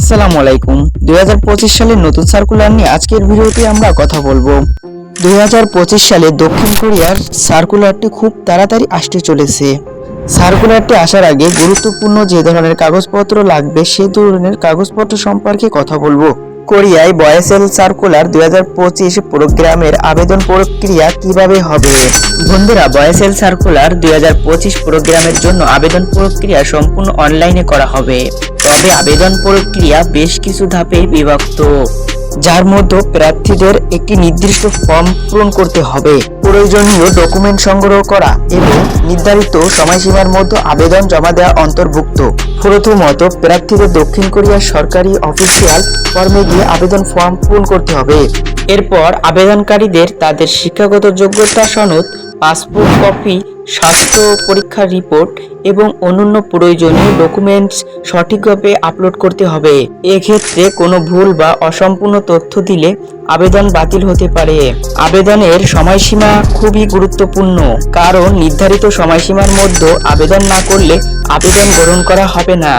আসসালামু আলাইকুম। দুই সালের নতুন সার্কুলার নিয়ে আজকের ভিডিওতে আমরা কথা বলব। দুই হাজার পঁচিশ সালে দক্ষিণ কোরিয়ার সার্কুলারটি খুব তাড়াতাড়ি আসতে চলেছে। সার্কুলারটি আসার আগে গুরুত্বপূর্ণ যে ধরনের কাগজপত্র লাগবে সে ধরনের কাগজপত্র সম্পর্কে কথা বলব। কোরিয়ায় বয়েসেল সার্কুলার দুই হাজার পঁচিশ প্রোগ্রামের আবেদন প্রক্রিয়া কীভাবে হবে? বন্ধুরা, বয়েসেল সার্কুলার দুই হাজার পঁচিশ প্রোগ্রামের জন্য আবেদন প্রক্রিয়া সম্পূর্ণ অনলাইনে করা হবে। তবে আবেদন প্রক্রিয়া বেশ কিছু ধাপে বিভক্ত। যার মধ্যে প্রার্থীদের একটি নির্দিষ্ট ফর্ম পূরণ করতে হবে। প্রয়োজনীয় ডকুমেন্ট সংগ্রহ করা এবং নির্ধারিত সময়সীমার মধ্যে আবেদন জমা দেওয়া অন্তর্ভুক্ত। প্রথমত, প্রার্থীদের দক্ষিণ কোরিয়ার সরকারি অফিসিয়াল ফর্মে গিয়ে আবেদন ফর্ম পূরণ করতে হবে। এরপর, আবেদনকারীদের তাদের শিক্ষাগত যোগ্যতা সনদ পাসপোর্ট কপি, স্বাস্থ্য পরীক্ষার রিপোর্ট এবং অন্যান্য প্রয়োজনীয় ডকুমেন্টস সঠিকভাবে আপলোড করতে হবে। এক্ষেত্রে কোনো ভুল বা অসম্পূর্ণ তথ্য দিলে আবেদন বাতিল হতে পারে। আবেদনের সময়সীমা খুবই গুরুত্বপূর্ণ, কারণ নির্ধারিত সময়সীমার মধ্যে আবেদন না করলে আবেদন গ্রহণ করা হবে না।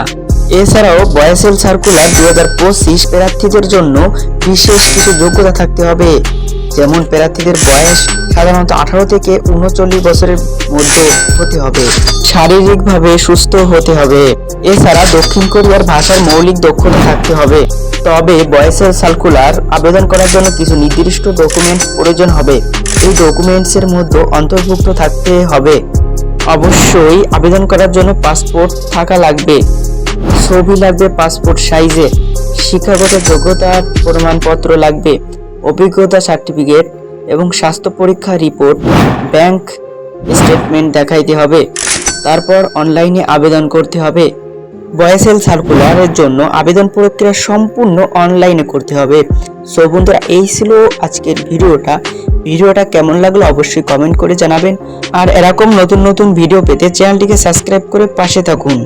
এছাড়াও বয়সেল সার্কুলার দু হাজার পঁচিশ প্রার্থীদের জন্য বিশেষ কিছু যোগ্যতা থাকতে হবে। যেমন প্রার্থীদের বয়স সাধারণত আঠারো থেকে উনচল্লিশ বছরের মধ্যে হতে হবে। শারীরিকভাবে সুস্থ হতে হবে। এছাড়া দক্ষিণ কোরিয়ার ভাষার মৌলিক দক্ষতা থাকতে হবে। তবে বয়সের সার্কুলার আবেদন করার জন্য কিছু নির্দিষ্ট ডকুমেন্টস প্রয়োজন হবে। এই ডকুমেন্টসের মধ্যে অন্তর্ভুক্ত থাকতে হবে। অবশ্যই আবেদন করার জন্য পাসপোর্ট থাকা লাগবে। ছবি লাগবে পাসপোর্ট সাইজে। শিক্ষাগত যোগ্যতার প্রমাণপত্র লাগবে। অভিজ্ঞতা সার্টিফিকেট এবং স্বাস্থ্য পরীক্ষা রিপোর্ট, ব্যাংক স্টেটমেন্ট দেখাইতে হবে। তারপর অনলাইনে আবেদন করতে হবে। বয়েসেল সার্কুলারের জন্য আবেদন প্রক্রিয়া সম্পূর্ণ অনলাইনে করতে হবে। সো বন্ধুরা, এই ছিল আজকের ভিডিওটা। ভিডিওটা কেমন লাগল অবশ্যই কমেন্ট করে জানাবেন। আর এরকম নতুন নতুন ভিডিও পেতে চ্যানেলটিকে সাবস্ক্রাইব করে পাশে থাকুন।